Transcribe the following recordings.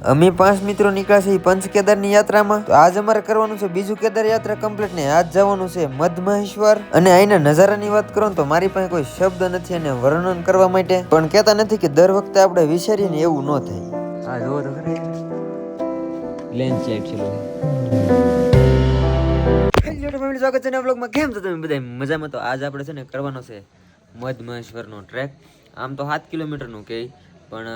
અમે પાંચ મિત્રો નીકળ્યા છે પંચ કેદારની યાત્રામાં. તો આજ અમારે કરવાનું છે બીજું કેદાર યાત્રા કમ્પ્લીટ ને આજ જવાનું છે મધમહેશ્વર. અને અહીંના નજારાની વાત કરો તો મારી પાસે કોઈ શબ્દ નથી અને વર્ણન કરવા માટે. પણ કહેતા નથી કે દર વખતે આપણે વિચારીએ ને એવું ન થાય. આ જો લેન્સ છે સ્વાગત છે ને બ્લોગમાં કેમ છો તમે બધા મજામાં? તો આજ આપણે છે ને કરવાનો છે મધમહેશ્વરનો ટ્રેક આમ તો સાત કિલોમીટરનું કે પણ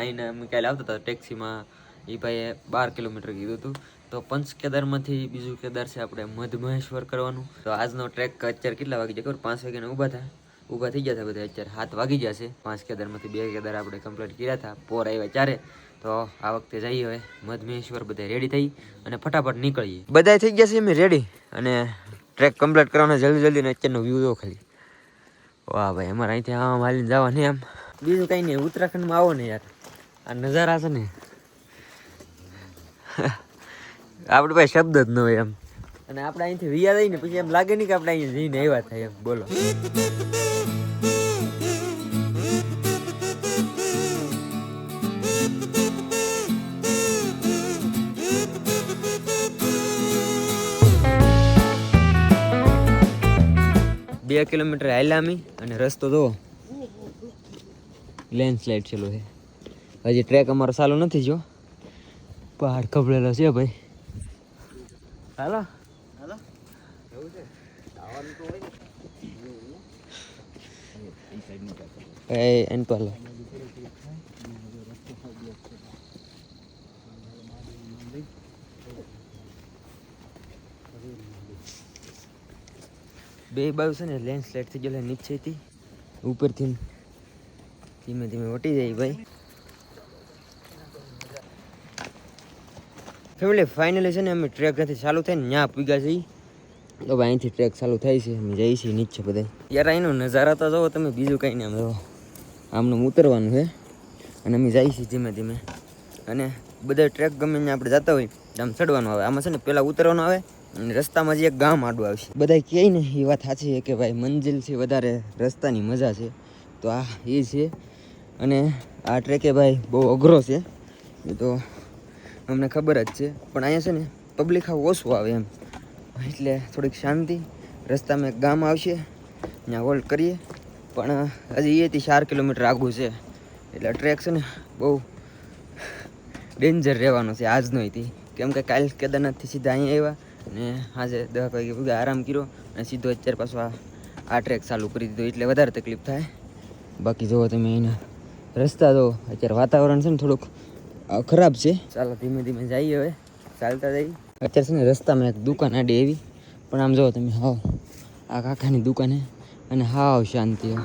અહીંને અમે કાલે આવતા હતા ટેક્સીમાં. એ ભાઈએ બાર કિલોમીટર કીધું હતું. તો પંચ કેદારમાંથી બીજું કેદાર છે આપણે મધમહેશ્વર કરવાનું. તો આજનો ટ્રેક અત્યારે કેટલા વાગી જાય પાંચ વાગ્યાને ઊભા હતા ઊભા થઈ ગયા હતા બધા. અત્યારે હાથ વાગી ગયા છે. પાંચ કેદારમાંથી બે કેદાર આપણે કમ્પ્લીટ કર્યા હતા પોર આવ્યા ચારે. તો આ વખતે જઈએ હવે મધમેશ્વર બધા રેડી થઈ અને ફટાફટ નીકળીએ. બધા થઈ ગયા છે અમે રેડી અને ટ્રેક કમ્પ્લીટ કરવાનો જલ્દી જલ્દી ને અત્યારનો વ્યૂ જો ખાલી. વાહ ભાઈ, અમારે અહીંથી આમ હાલીને જવા નહીં આમ બીજું કંઈ નહીં, ઉત્તરાખંડમાં આવો ને યાર. આ નજારા છે ને. આપણે પાસે શબ્દ જ ન હોય એમ. અને આપણે અહીંથી વિયા જઈએ ને, પછી એમ લાગે નહીં કે આપણે અહીંયા જઈને આવ્યા થાય એમ. બોલો. બે કિલોમીટર હાલ્યા અને રસ્તો જો લેન્ડસ્લાઇડ છેલ્લો છે. હજી ટ્રેક અમારો ચાલુ નથી જો પહાડ કપડેલો છે ભાઈ. હાલો. એ એન પર બે બાજુ છે ને લેન્ડસ્લાઇડ થઈ ગયેલા નીચેથી ઉપરથી. ધીમે ધીમે વટી જાય ભાઈ. ફેમિલી ફાઇનલી છે ને અમે ટ્રેક નથી ચાલુ થાય ને ત્યાં પીગા છીએ. તો ભાઈ અહીંથી ટ્રેક ચાલુ થાય છે, અમે જઈએ છીએ નીચે બધા. યાર અહીંનો નજારા તો જોવો, તમે બીજું કંઈ નહીં આમ આમનું ઉતરવાનું છે. અને અમે જઈએ છીએ ધીમે ધીમે. અને બધા ટ્રેક ગમે ને આપણે જતા હોય, આમ ચડવાનું આવે. આમાં છે ને પહેલાં ઉતરવાનું આવે, અને રસ્તામાં જે એક ગામ આડું આવશે. બધા કહે ને, એ વાત સાચી છે કે ભાઈ મંજિલથી વધારે રસ્તાની મજા છે. તો આ એ છે. અને આ ટ્રેકે ભાઈ બહુ અઘરો છે. એ તો અમને ખબર જ છે. પણ અહીંયા છે ને પબ્લિક આવું ઓછું આવે એમ. એટલે થોડીક શાંતિ, રસ્તામાં એક ગામ આવશે, ત્યાં હોલ્ડ કરીએ. પણ હજી એથી ચાર કિલોમીટર આગું છે. એટલે ટ્રેક છે ને બહુ ડેન્જર રહેવાનો છે આજનો એથી. કેમ કે કાલ કેદારનાથથી સીધા અહીંયા આવ્યા અને આજે દસ વાગે આરામ કર્યો અને સીધો અત્યારે પાછો આ આ ટ્રેક ચાલુ કરી દીધો. એટલે વધારે તકલીફ થાય. બાકી જુઓ તમે એના રસ્તા તો અત્યારે વાતાવરણ છે ને થોડુંક ખરાબ છે. ચાલો ધીમે ધીમે જઈએ હવે. ચાલતા જઈએ. અત્યારે છે ને રસ્તામાં એક દુકાન આડી એવી પણ આમ જુઓ તમે હાવ આ કાકાની દુકાને અને હાવ શાંતિ હો.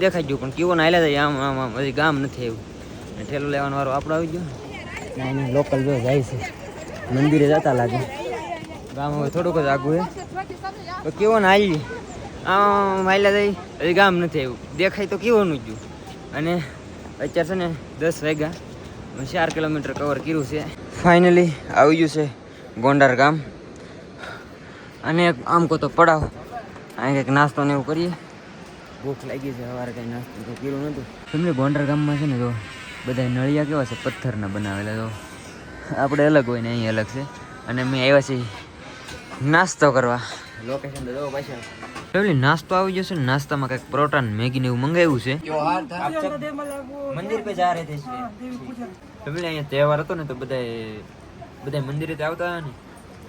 દેખાઈ ગયું પણ કેવો નાયલા જાય આમ આમ આમ હજી ગામ નથી આવ્યું. ઠેલો લેવાનો વારો આપણો આવી ગયો ના. ના લોકલ જો જાય છે. મંદિરે જતા લાગે. ગામ હવે થોડુંક જ આગું હે. તો કેવોને આવી આમ હાલ્યા જાય હજી ગામ નથી આવ્યું. દેખાય તો કેવોનું જ અને અત્યારે છે ને દસ વાગ્યા. ચાર કિલોમીટર કવર કર્યું છે. ફાઇનલી આવી ગયું છે ગોંડાર ગામ. અને આમ કહો તો પડાવ. અહીં કંઈક નાસ્તો ને એવું કરીએ. ભૂખ લાગી છે સવારે કંઈ નાસ્તો તો કર્યું નહોતું. તમને ગોંડર ગામમાં છે ને જો બધા નળિયા કેવા છે પથ્થરના બનાવેલા તો. આપણે અલગ હોય ને અહીં અલગ છે. અને મેં આવ્યા છીએ નાસ્તો કરવા. લોકેશન તો જો પાછળ. પેલી નાસ્તો આવી જશે ને નાસ્તામાં કંઈક પ્રોટાન મેગી ને એવું મંગાવ્યું છે. મંદિર પે જા રહે છે પેલી અહીંયા તહેવાર હતો ને તો બધા બધા મંદિરે તો આવતા હતા ને.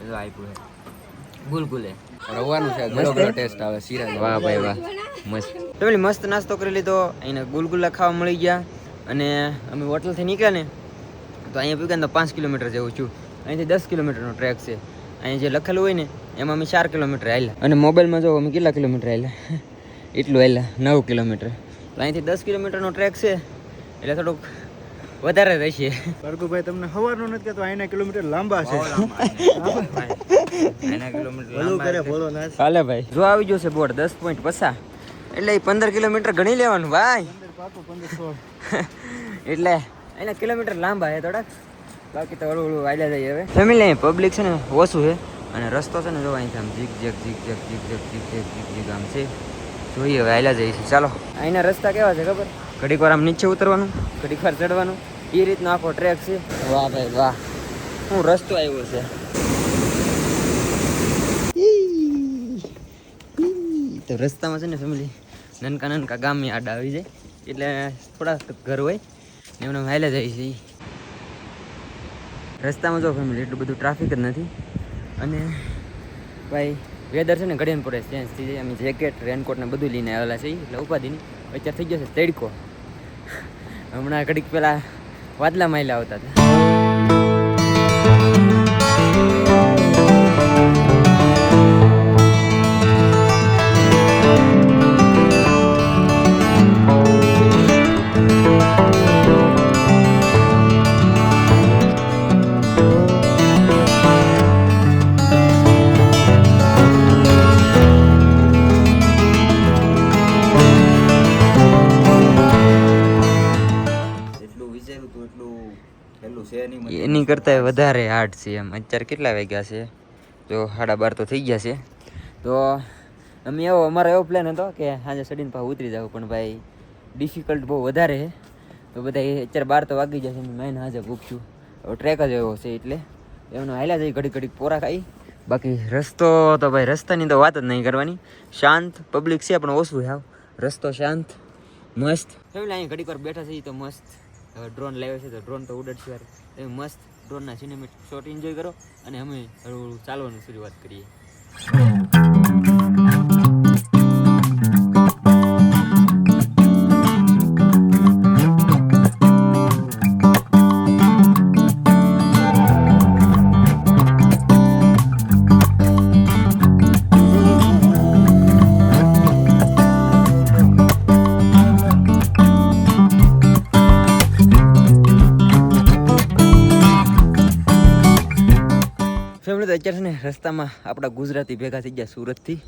તો આપ્યું ગુલગુલે. રવાનું છે ટેસ્ટ આવે શીરા વાહ ભાઈ વાહ. મસ્ત. પેલી મસ્ત નાસ્તો કરી લીધો. અહીંના ગુલગુલ્લા ખાવા મળી ગયા. અને અમે હોટલથી નીકળ્યા ને તો અહીંયા પૂગ્યા તો પાંચ કિલોમીટર જેવું છું. અહીંથી દસ કિલોમીટરનો ટ્રેક છે. અહીંયા જે લખેલું હોય ને એમાં અમે ચાર કિલોમીટર હાલ્યા અને મોબાઈલમાં જો અમે કેટલા કિલોમીટર હાલ્યા એટલું હાલ્યા નવ કિલોમીટર. તો અહીંથી દસ કિલોમીટરનો ટ્રેક છે. એટલે થોડુંક વધારે રહેશે. ભરગુભાઈ તમને સવારનો નથી કહેતો અહીંના કિલોમીટર લાંબા છે. એના કિલોમીટર ભલું લાંબા કરે એટલે- ભલો ના હાલે ભાઈ. જો આવી ગયો છે બોર્ડ દસ પોઈન્ટ પસા એટલે એ પંદર કિલોમીટર ગણી લેવાનું ભાઈ. એટલે એના કિલોમીટર લાંબા છે થોડાક. બાકી તો હળવું હળવું વાયલા જઈએ હવે. ફેમિલી પબ્લિક છે ને ઓછું છે. અને રસ્તો છે ને જો અહીંથી આમ જીગ જગ જીગ જીગ જીગ જગ જીગ જગ જીગ જીગ આમ છે. જોઈએ હવે આયલા જઈએ છીએ ચાલો. અહીંના રસ્તા કેવા છે ખબર? ઘડીક વાર આમ નીચે ઉતરવાનું. ઘડીક વાર ચડવાનું. એ રીતનો આખો ટ્રેક છે. વાહ ભાઈ વાહ. શું રસ્તો આવ્યો છે. તો રસ્તામાં છે ને ફેમિલી નાનકા નાનકા ગામની આડા આવી જાય. એટલે થોડા ઘર હોય ને એમને હાલે જાય છે રસ્તામાં જો ફેમિલી એટલું બધું ટ્રાફિક જ નથી. અને ભાઈ વેધર છે ને ઘડીને પડે ચેન્જ થઈ જાય. અમે જેકેટ રેનકોટ ને બધું લઈને આવેલા છે એટલે ઉપાધિની અત્યારે થઈ ગયો છે તડકો. હમણાં ઘડીક પેલા વાદલા માયલા આવતા હતા. કરતાં વધારે હાર્ડ છે એમ. અત્યારે કેટલા વાગ્યા છે? જો સાડા બાર તો થઈ ગયા છે. તો અમે એવો, અમારો એવો પ્લાન હતો કે સાંજે સડીને પાછું ઉતરી જાવ પણ ભાઈ ડિફિકલ્ટ બહુ વધારે છે. તો બધા અત્યારે બાર તો વાગી જશે મેં હાજર ભૂખશું હવે ટ્રેક જ એવો છે એટલે એમનો હાલ્યા જઈ ઘડી ઘડીક પોરા ખાઈ. બાકી રસ્તો તો ભાઈ રસ્તાની તો વાત જ નહીં કરવાની. શાંત પબ્લિક છે, પણ ઓછું હાવ રસ્તો શાંત, મસ્ત. ફેમિલી અહીં ઘડીક વાર બેઠા છીએ તો મસ્ત. ડ્રોન લાવ્યો છે તો ડ્રોન તો ઉડડશે વાર. તમે મસ્ત ડ્રોનના સિનેમેટિક શોટ એન્જોય કરો અને અમે હળવું ચાલવાની શરૂઆત કરીએ. અત્યારે છે ને રસ્તામાં આપણા ગુજરાતી ભેગા થઈ ગયા સુરતથી.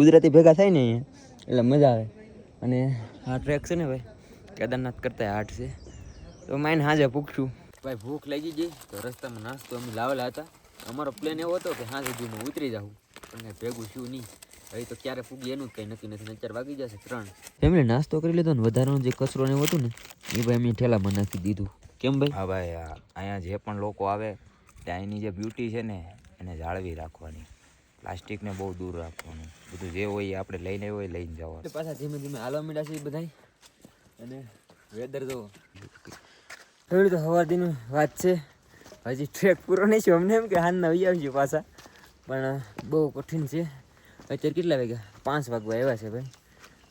ગુજરાતી ભેગા થાય ને અહીંયા? એટલે મજા આવે. અને આ ટ્રેક છે ને ભાઈ કેદારનાથ કરતા હાર્ટ છે. તો માઇન હાજે ભૂખશું. ભાઈ ભૂખ લાગી ગઈ તો રસ્તામાં નાસ્તો અમે લાવેલા હતા. અમારો પ્લેન એવો હતો કે હા હું ઉતરી જાઉં પણ ભેગું શું નહીં. હવે તો ક્યારે પૂગી એનું કંઈ નક્કી નથી અત્યારે વાગી જશે ત્રણ. ફેમિલી નાસ્તો કરી લીધો ને વધારાનો જે કચરો ને હતું ને એ ભાઈ અમે ઠેલામાં નાખી દીધું. કેમ ભાઈ? હા ભાઈ અહીંયા જે પણ લોકો આવે ત્યાં એની જે બ્યુટી છે ને એને જાળવી રાખવાની. પ્લાસ્ટિકને બહુ દૂર રાખવાનું. બધું જે હોય એ આપણે લઈને આવ્યો હોય લઈને જવા પાછા ધીમે ધીમે હાલવા માંડ્યા છે બધા અને વેધર જો એવડી તો સવાર વાત છે. હજી ટ્રેક પૂરો નહીં છે અમને એમ કે હાલના આવી આવજો પાછા. પણ બહુ કઠિન છે. અત્યારે કેટલા વાગ્યા? પાંચ વાગવા આવ્યા છે ભાઈ.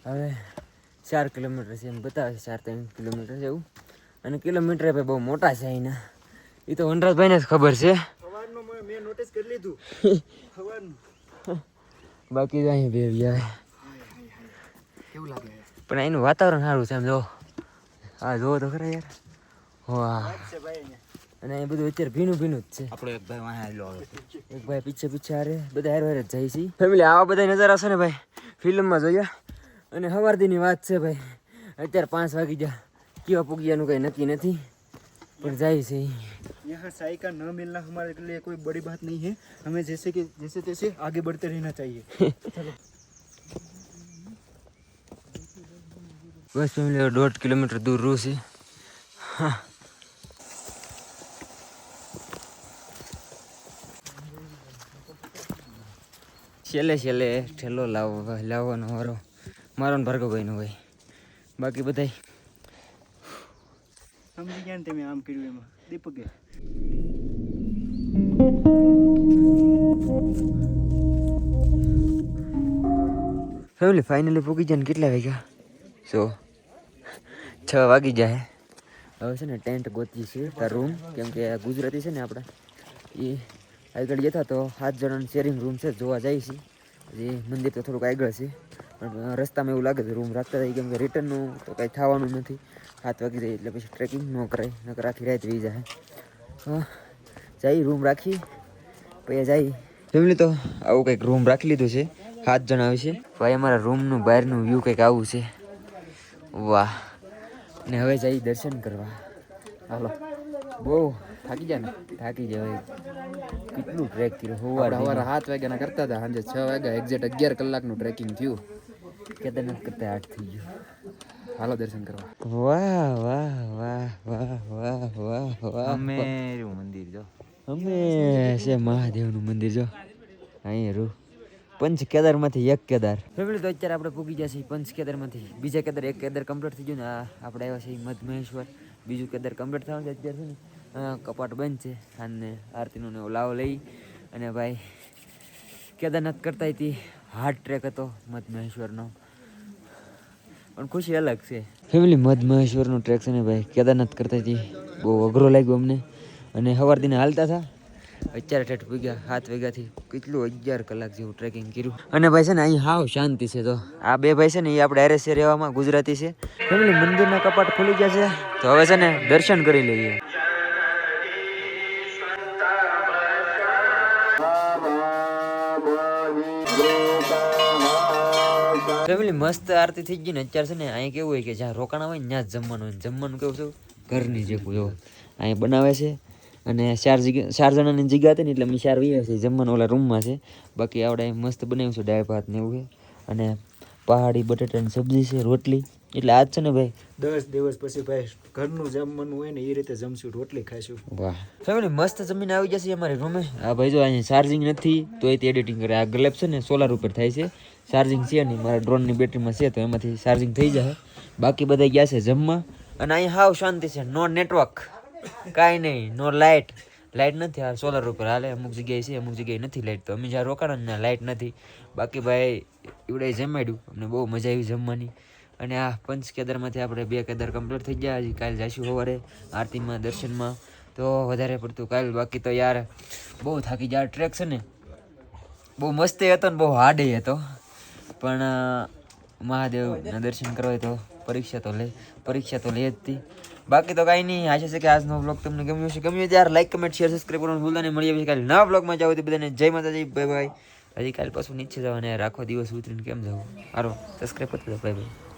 હવે ચાર કિલોમીટર છે એમ બતાવે છે. ચાર ત્રણ કિલોમીટર છે એવું. અને કિલોમીટર ભાઈ બહુ મોટા છે અહીંના. એ તો વનરાજભાઈને જ ખબર છે. મેં નોટિસ કરી લીધું. સવારનું બાકી તો અહીંયા બે આવે કેવું લાગે? પણ અહીંનું વાતાવરણ સારું છે એમ જો. હા જોવો તો ખરા યાર. વાહ. છે ભાઈ અને અહીં બધું અત્યારે ભીનું ભીનું જ છે. આપણો એક ભાઈ વાંહે આવેલો આવે એક ભાઈ પીછે પીછે હારે બધા હેર હેર જ જાય છે. ફેમિલી આવા બધા નજારા છે ને ભાઈ? ફિલ્મમાં જોયા? અને હવારદીની વાત છે ભાઈ. અત્યારે પાંચ વાગી ગયા. કેવા પૂગ્યાનું કંઈ નક્કી નથી. પણ જાય છે ઈ. यहाँ साई का न मिलना हमारे लिए कोई बड़ी बात नहीं है हमें जैसे कि जैसे तैसे आगे बढ़ते रहना चाहिए બસ ફેમિલી હવે દોઢ કિલોમીટર દૂર રૂ છે હા. છેલ્લે છેલ્લે ઠેલો લાવવા લાવવાનો વારો મારો ને ભાર્ગવભાઈનો ભાઈ બાકી બધાય સમજી ગયા ને તમે આમ કર્યું એમાં દીપકે ફેમિલી ફાઇનલી પૂગી જાય ને કેટલા વાગ્યા? સો છ વાગી જાય હવે છે ને ટેન્ટ ગોતી છે રૂમ કેમ કે ગુજરાતી છે ને આપણા એ આગળ જતા તો સાત જણાનું શેરિંગ રૂમ છે, જોવા જાય છે. હજી મંદિર તો થોડુંક આગળ છે. પણ રસ્તામાં એવું લાગે છે રૂમ રાખતા થાય કેમ કે રિટર્નનું તો કાંઈ થવાનું નથી. સાત વાગી જાય એટલે પછી ટ્રેકિંગ ન કરાય નકર આખી રાત વી જાય. જઈ રૂમ રાખી પછી જઈ ફેમિલી તો આવું કંઈક રૂમ રાખી લીધું છે સાત જણ આવે છે. ભાઈ અમારા રૂમનું બહારનું વ્યૂ કંઈક આવું છે. વાહ. ને હવે જઈ દર્શન કરવા. હાલો. બહુ થાકી જાય ને? થાકી જાય કેટલું ટ્રેક કર્યો? સવારે હોવાર સાત વાગ્યાના કરતા હતા સાંજે છ વાગ્યા એક્ઝેક્ટ અગિયાર કલાકનું ટ્રેકિંગ થયું. કેદારનાથ કરતા આઠ થઈ ગયું. હાલો દર્શન કરવા. વાહ વાહ વાહ વાહ વાહ વાહ વાહ. અમેરું મંદિર જો. અમે છે મહાદેવનું મંદિર જો. અહીં રૂ. પંચ કેદારમાંથી એક કેદાર. ફેમિલી તો અત્યારે આપણે પૂગી જશે પંચ કેદારમાંથી બીજા કેદાર એક કેદાર કમ્પ્લીટ થઈ ગયું ને આપણે આવ્યા છીએ મધમહેશ્વર. બીજું કેદાર કમ્પ્લીટ થવાનું છે અત્યારે છે ને કપાટ બંધ છે. અને આરતીનો ને લાવો લઈ. અને ભાઈ કેદારનાથ કરતા હતી હાર્ડ ટ્રેક હતો મધમહેશ્વરનો. પણ ખુશી અલગ છે. ફેમિલી મધ મહેશ્વરનું ટ્રેક છે ને ભાઈ? કેદારનાથ કરતા હતી બહુ અઘરો લાગ્યો અમને. અને સવાર દિને હાલતા હતા. અત્યારે ઠેઠ પૂગ્યા સાત વાગ્યાથી. કેટલું અગિયાર કલાક જેવું ટ્રેકિંગ કર્યું. અને ભાઈ છે ને, અહીં હાવ શાંતિ છે તો. આ બે ભાઈ છે ને, એ આપણે એરેસે રહેવામાં ગુજરાતી છે. ફેમિલી મંદિરના કપાટ ખુલી ગયા છે. તો હવે છે ને, દર્શન કરી લઈએ. ફેમિલી મસ્ત આરતી થઈ ગઈ ને અત્યારે છે ને અહીંયા કેવું હોય કે જ્યાં રોકાણા હોય ને ત્યાં જમવાનું હોય જમવાનું કેવું છે? ઘરની જેવું જો અહીંયા બનાવે છે અને ચાર જગ્યા ચાર જણાની જગ્યા હતી ને એટલે અમે ચાર છે. જમવાનું ઓલા રૂમમાં છે. બાકી આવડે મસ્ત બનાવ્યું છે, દાળ ભાત ને એવું છે. અને પહાડી બટેટાની સબ્જી છે, રોટલી. એટલે આજ છે ને ભાઈ? દસ દિવસ પછી ભાઈ ઘરનું જમવાનું હોય ને એ રીતે જમશું રોટલી ખાઈશું. વાહ. ફેમિલી મસ્ત જમીન આવી જશે અમારી રૂમે આ ભાઈ જો અહીંયા ચાર્જિંગ નથી તો એ એડિટિંગ કરે. આ ગ્લેપ છે ને સોલાર ઉપર થાય છે. ચાર્જિંગ છે નહીં મારા ડ્રોનની બેટરીમાં છે તો એમાંથી ચાર્જિંગ થઈ જાય. બાકી બધા ગયા છે જમવા. અને અહીં હાવ શાંતિ છે નો નેટવર્ક કાંઈ નહીં નો લાઇટ લાઇટ નથી આ સોલાર ઉપર હાલે. અમુક જગ્યાએ છે અમુક જગ્યાએ નથી લાઇટ તો અમે જ્યાં રોકાણ ને લાઇટ નથી. બાકી ભાઈ એવડે જમાડ્યું. અમને બહુ મજા આવી જમવાની. અને આ પંચ કેદારમાંથી આપણે બે કેદાર કમ્પ્લીટ થઈ ગયા. હજી કાલે જઈશું સવારે આરતીમાં, દર્શનમાં. તો વધારે પડતું કાલ. બાકી તો યાર બહુ થાકી જાય ટ્રેક છે ને, બહુ મસ્ત હતો ને, બહુ હાર્ડ હતો. પણ મહાદેવના દર્શન કરવા તો પરીક્ષા તો લે, પરીક્ષા તો લે જ હતી બાકી તો કાંઈ નહીં. આશા છે કે આજનો બ્લોગ તમને ગમ્યો છે ગમ્યો ત્યારે લાઈક કમેન્ટ શેર સબસ્ક્રાઈબ કરવાનું ભૂલતા નહીં. મળીએ કાલે નવા બ્લોગમાં જાવ તો બધાને જય માતાજી. બાય બાય હજી કાલે પાછું નીચે જવાને. રાખો દિવસ ઉતરીને કેમ જવું? સારો સબસ્ક્રાઈબ કરતો બાય બાય